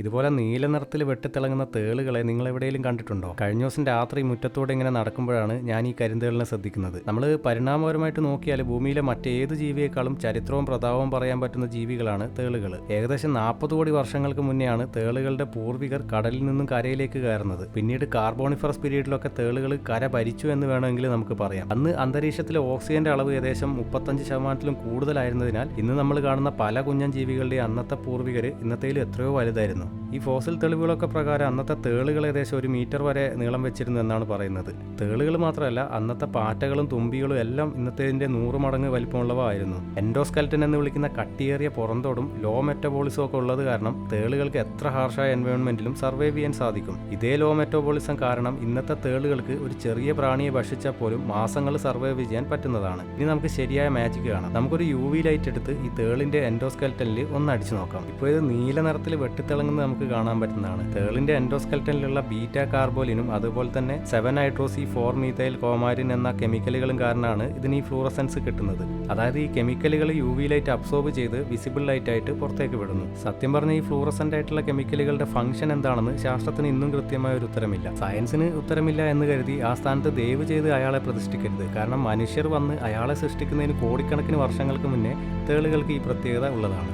ഇതുപോലെ നീല നിറത്തിൽ വെട്ടിത്തിളങ്ങുന്ന തേളുകളെ നിങ്ങൾ എവിടെയെങ്കിലും കണ്ടിട്ടുണ്ടോ? കഴിഞ്ഞ ദിവസം രാത്രി മുറ്റത്തോടെ ഇങ്ങനെ നടക്കുമ്പോഴാണ് ഞാൻ ഈ കരിന്തേളിനെ ശ്രദ്ധിക്കുന്നത്. നമ്മൾ പരിണാമപരമായിട്ട് നോക്കിയാൽ ഭൂമിയിലെ മറ്റേത് ജീവിയേക്കാളും ചരിത്രവും പ്രതാപവും പറയാൻ പറ്റുന്ന ജീവികളാണ് തേളുകൾ ഏകദേശം നാൽപ്പത് കോടി വർഷങ്ങൾക്ക് മുന്നെയാണ് തേളുകളുടെ പൂർവികർ കടലിൽ നിന്നും കരയിലേക്ക് കയറുന്നത്. പിന്നീട് കാർബോണിഫറസ് പീരീഡിലൊക്കെ തേളുകൾ കര ഭരിച്ചു എന്ന് വേണമെങ്കിൽ നമുക്ക് പറയാം. അന്ന് അന്തരീക്ഷത്തിലെ ഓക്സിജന്റെ അളവ് ഏകദേശം മുപ്പത്തഞ്ച് ശതമാനത്തിലും കൂടുതലായിരുന്നതിനാൽ ഇന്ന് നമ്മൾ കാണുന്ന പല കുഞ്ഞൻ ജീവികളുടെ അന്നത്തെ പൂർവികർ ഇന്നത്തേലും എത്രയോ വലുതായിരുന്നു. ഈ ഫോസിൽ തെളിവുകളൊക്കെ പ്രകാരം അന്നത്തെ തേളുകൾ ഏകദേശം ഒരു മീറ്റർ വരെ നീളം വെച്ചിരുന്നു എന്നാണ് പറയുന്നത്. തേളുകൾ മാത്രമല്ല അന്നത്തെ പാറ്റകളും തുമ്പികളും എല്ലാം ഇന്നത്തേതിന്റെ നൂറ് മടങ്ങ് വലിപ്പമുള്ളവ ആയിരുന്നു. എൻഡോസ്കെൽറ്റൻ എന്ന് വിളിക്കുന്ന കട്ടിയേറിയ പുറന്തോടും ലോ മെറ്റബോളിസം ഒക്കെ ഉള്ളത് കാരണം തേളുകൾക്ക് എത്ര ഹാർഷായ എൻവയോൺമെന്റിലും സർവൈവ് ചെയ്യാൻ സാധിക്കും. ഇതേ ലോ മെറ്റബോളിസം കാരണം ഇന്നത്തെ തേളുകൾക്ക് ഒരു ചെറിയ പ്രാണിയെ ഭക്ഷിച്ചാൽ പോലും മാസങ്ങൾ സർവൈവ് ചെയ്യാൻ പറ്റുന്നതാണ്. ഇനി നമുക്ക് ശരിയായ മാജിക് കാണാം. നമുക്കൊരു യു വി ലൈറ്റ് എടുത്ത് ഈ തേളിന്റെ എൻഡോസ്കെൽറ്റനിൽ ഒന്ന് അടിച്ചു നോക്കാം. ഇപ്പോൾ ഇത് നീല നിറത്തിൽ വെട്ടിത്തിളങ്ങുന്നത് നമുക്ക് കാണാൻ പറ്റുന്നതാണ്. തേളിന്റെ എൻഡോസ്കെൽറ്റനിലുള്ള ബീറ്റ കാർബോലിനും അതുപോലെ തന്നെ seven hydroxy four methyl coumarin എന്ന കെമിക്കലുകളും കാരണമാണ് ഇതിന് ഈ ഫ്ലൂറസെൻസ് കിട്ടുന്നത്. അതായത് ഈ കെമിക്കലുകൾ യു വി ലൈറ്റ് അബ്സോർബ് ചെയ്ത് വിസിബിൾ ലൈറ്റ് ആയിട്ട് പുറത്തേക്ക് വിടുന്നു. സത്യം പറഞ്ഞ ഈ ഫ്ലൂറസെന്റ് ആയിട്ടുള്ള കെമിക്കലുകളുടെ ഫംഗ്ഷൻ എന്താണെന്ന് ശാസ്ത്രത്തിന് ഇന്നും കൃത്യമായ ഒരു ഉത്തരമില്ല. സയൻസിന് ഉത്തരമില്ല എന്ന് കരുതി ആ സ്ഥാനത്ത് ദയവ് ചെയ്ത് അയാളെ പ്രതിഷ്ഠിക്കരുത്. കാരണം മനുഷ്യർ വന്ന് അയാളെ സൃഷ്ടിക്കുന്നതിന് കോടിക്കണക്കിന് വർഷങ്ങൾക്ക് മുന്നേ തേളുകൾക്ക് ഈ പ്രത്യേകത ഉള്ളതാണ്.